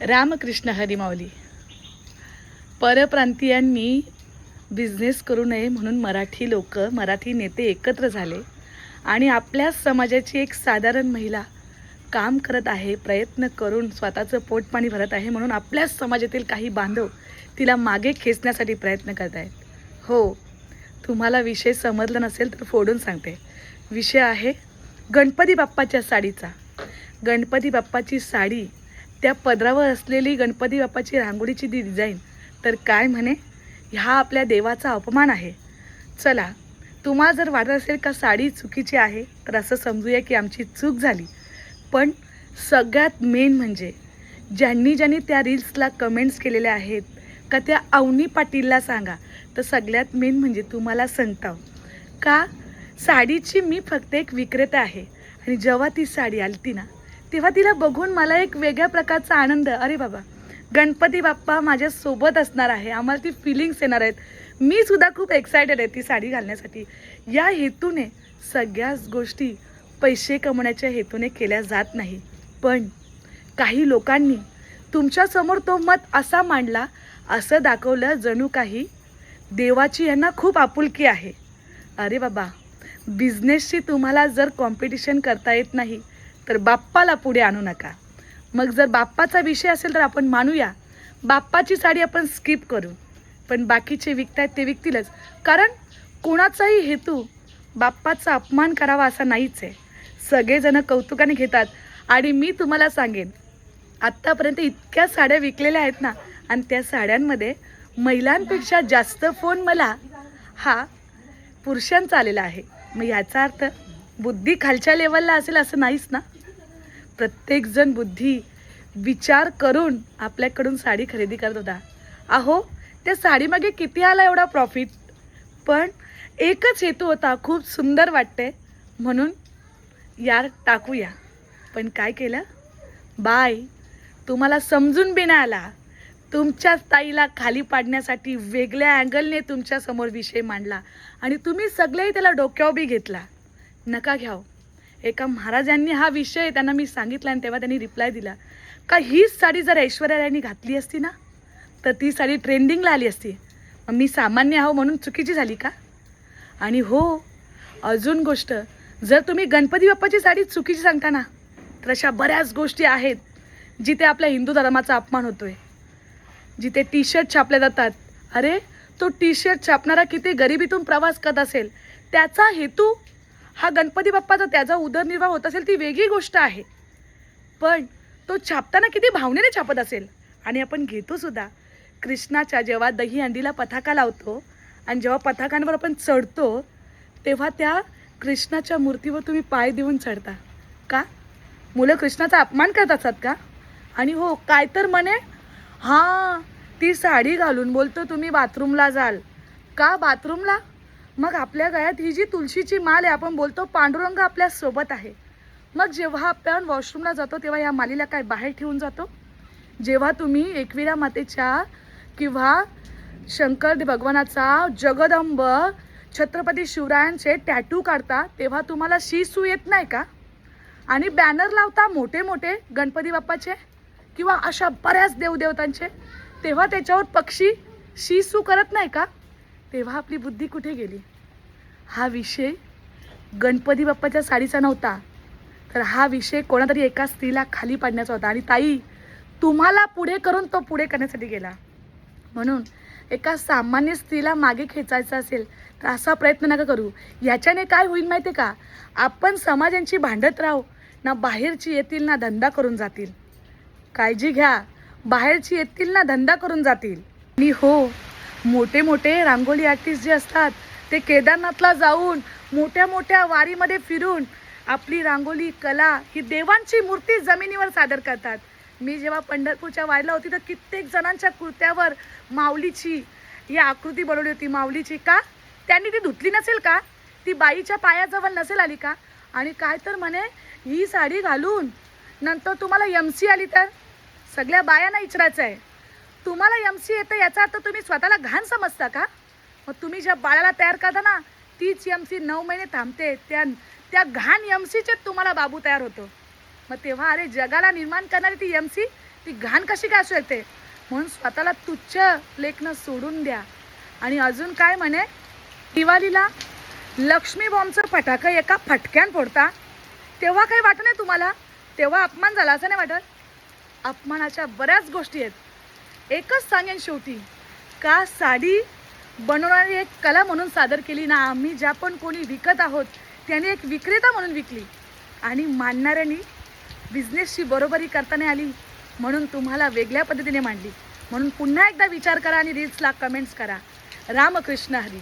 Ramakrishna हरिमावली. परप्रांतीयांनी business करू नये म्हणून मराठी लोक मराठी नेते एकत्र झाले आणि आपल्या समाजाची एक साधारण महिला काम करत आहे प्रयत्न करून स्वतःचं पोटपाणी भरत आहे म्हणून आपल्याच समाजातील काही बांधव तिला मागे खेचण्यासाठी प्रयत्न करत आहेत हो तुम्हाला विषय समजला नसेल तर फोडून सांगते. विषय आहे गणपती बाप्पाच्या साडीचा. गणपती बाप्पाची साडी त्या पदरावर असलेली गणपती बाप्पाची रांगोळीची दी डिझाईन तर काय म्हणे? ह्या आपल्या देवाचा अपमान आहे. चला तुम्हाला जर वाटत असेल का साडी चुकीची आहे तर असं समजूया की आमची चूक झाली. पण सगळ्यात मेन म्हणजे ज्यांनी ज्यांनी त्या रील्सला कमेंट्स केलेल्या आहेत का त्या अवनी पाटीलला सांगा. तर सगळ्यात मेन म्हणजे तुम्हाला सांगताव का साडीची मी फक्त एक विक्रेता आहे आणि जेव्हा ती साडी आली ती ना तेव्हा तिला बघून मला एक वेगळ्या प्रकारचा आनंद. अरे बाबा गणपती बाप्पा माझ्यासोबत असणार आहे. आम्हाला ती फिलिंग्स येणार आहेत. मी सुद्धा खूप एक्सायटेड आहे ती साडी घालण्यासाठी. या हेतूने सगळ्याच गोष्टी पैसे कमवण्याच्या हेतूने केल्या जात नाही. पण काही लोकांनी तुमच्यासमोर तो मत असा मांडला असं दाखवलं जणू काही देवाची यांना खूप आपुलकी आहे. अरे बाबा बिझनेसशी तुम्हाला जर कॉम्पिटिशन करता येत नाही तर बाप्पाला पुढे आणू नका. मग जर बाप्पाचा विषय असेल तर आपण मानूया. बाप्पाची साडी आपण स्किप करू. पण बाकीचे विकतायत ते विकतीलच. कारण कोणाचाही हेतू बाप्पाचा अपमान करावा असा नाहीच आहे. सगळेजणं कौतुकाने घेतात. आणि मी तुम्हाला सांगेन आत्तापर्यंत इतक्या साड्या विकलेल्या आहेत ना आणि त्या साड्यांमध्ये महिलांपेक्षा जास्त फोन मला हा पुरुषांचा आलेला आहे. मग याचा अर्थ बुद्धी खालच्या लेवलला असेल असं नाहीच ना? प्रत्येकजण बुद्धी विचार करून आपल्याकडून साडी खरेदी करत होता. अहो त्या साडीमागे किती आला एवढा प्रॉफिट पण एकच हेतू होता खूप सुंदर वाटते. म्हणून यार टाकूया. पण काय केलं? बाय तुम्हाला समजून बी नाही आला. तुमच्या ताईला खाली पाडण्यासाठी वेगळ्या अँगलने तुमच्यासमोर विषय मांडला आणि तुम्ही सगळेही त्याला डोक्यावर बी घेतला. नका घ्याव. एका महाराजांनी हा विषय त्यांना मी सांगितला आणि तेव्हा त्यांनी रिप्लाय दिला. का हीच साडी जर ऐश्वर्या रायनी घातली असती ना तर ती साडी ट्रेंडिंगला आली असती. मग मी सामान्य आहो म्हणून चुकीची झाली का? आणि हो अजून गोष्ट जर तुम्ही गणपती बाप्पाची साडी चुकीची सांगता ना तर अशा बऱ्याच गोष्टी आहेत जिथे आपल्या हिंदू धर्माचा अपमान होतोय. जिथे टी शर्ट छापल्या जातात. अरे तो टी शर्ट छापणारा किती गरिबीतून प्रवास करत असेल त्याचा हेतू हा गणपती बाप्पाचा त्याचा उदरनिर्वाह होत असेल ती वेगळी गोष्ट आहे. पण तो छापताना किती भावनेने छापत असेल. आणि आपण घेतो सुद्धा. कृष्णाच्या जेव्हा दही अंडीला पताका लावतो आणि जेव्हा पताकांवर आपण चढतो तेव्हा त्या कृष्णाच्या मूर्तीवर तुम्ही पाय देऊन चढता. का? मुलं कृष्णाचा अपमान करत असतात का? आणि हो काय तर म्हणे? हां ती साडी घालून बोलतो तुम्ही बाथरूमला जाल. का बाथरूमला? मग आपल्या गळ्यात ही जी तुळशीची माल आहे आपण बोलतो पांडुरंग आपल्यासोबत आहे. मग जेव्हा आपण वॉशरूमला जातो तेव्हा या मालीला काय बाहेर ठेवून जातो? जेव्हा तुम्ही एकविरा मातेच्या किंवा शंकर भगवानाचा जगदंब छत्रपती शिवरायांचे टॅटू काढता तेव्हा तुम्हाला शिसू येत नाही का? आणि बॅनर लावता मोठे मोठे गणपती बाप्पाचे किंवा अशा बऱ्याच देवदेवतांचे तेव्हा त्याच्यावर पक्षी शिसू करत नाही का? तेव्हा आपली बुद्धी कुठे गेली? हा विषय गणपती बाप्पाच्या साडीचा नव्हता. तर हा विषय कोणातरी एका स्त्रीला खाली पाडण्याचा होता. आणि ताई तुम्हाला पुढे करून तो पुढे करण्यासाठी गेला. म्हणून एका सामान्य स्त्रीला मागे खेचायचं असेल तर असा प्रयत्न नका करू. याच्याने काय होईल माहिती आहे का? आपण समाजांची भांडत राहू ना बाहेरची येतील ना धंदा करून जातील. काळजी घ्या. बाहेरची येतील ना धंदा करून जातील. आणि हो मोठे मोठे रांगोळी आर्टिस्ट जे असतात ते केदारनाथला जाऊन मोठ्या मोठ्या वारीमध्ये फिरून आपली रांगोळी कला ही देवांची मूर्ती जमिनीवर सादर करतात. मी जेव्हा पंढरपूरच्या वारीला होती तर कित्येक जणांच्या कुर्त्यावर माऊलीची ही आकृती बनवली होती. माऊलीची का? त्यांनी ती धुतली नसेल का? ती बाईच्या पायाजवळ नसेल आली का? आणि काय तर म्हणे ही साडी घालून नंतर तुम्हाला एम सी आली तर? सगळ्या बायांना विचारायचं आहे तुम्हाला एम सी येतं याचा अर्थ तुम्ही स्वतःला घाण समजता का? मग तुम्ही ज्या बाळाला तयार करता ना तीच एम सी नऊ महिने थांबते. त्या त्या घाण एम सीचे तुम्हाला बाबू तयार होतो. मग तेव्हा अरे जगाला निर्माण करणारी ती एम सी ती घाण कशी काय असू येते म्हणून स्वतःला तुच्छ लेखणं सोडून द्या. आणि अजून काय म्हणे? दिवाळीला लक्ष्मी बॉम्बचं फटाकं एका फटक्यान फोडता. तेव्हा काही वाटत नाही तुम्हाला? तेव्हा अपमान झाला असं नाही वाटत? अपमानाच्या बऱ्याच गोष्टी आहेत. एकच सांगेन शेवटी. का साडी बनवणारी एक कला म्हणून सादर केली ना आम्ही ज्या पण कोणी विकत आहोत त्याने एक विक्रेता म्हणून विकली. आणि मांडणाऱ्यांनी बिझनेसची बरोबरी करता नाही आली म्हणून तुम्हाला वेगळ्या पद्धतीने मांडली. म्हणून पुन्हा एकदा विचार करा आणि रील्सला कमेंट्स करा. रामकृष्ण हरी.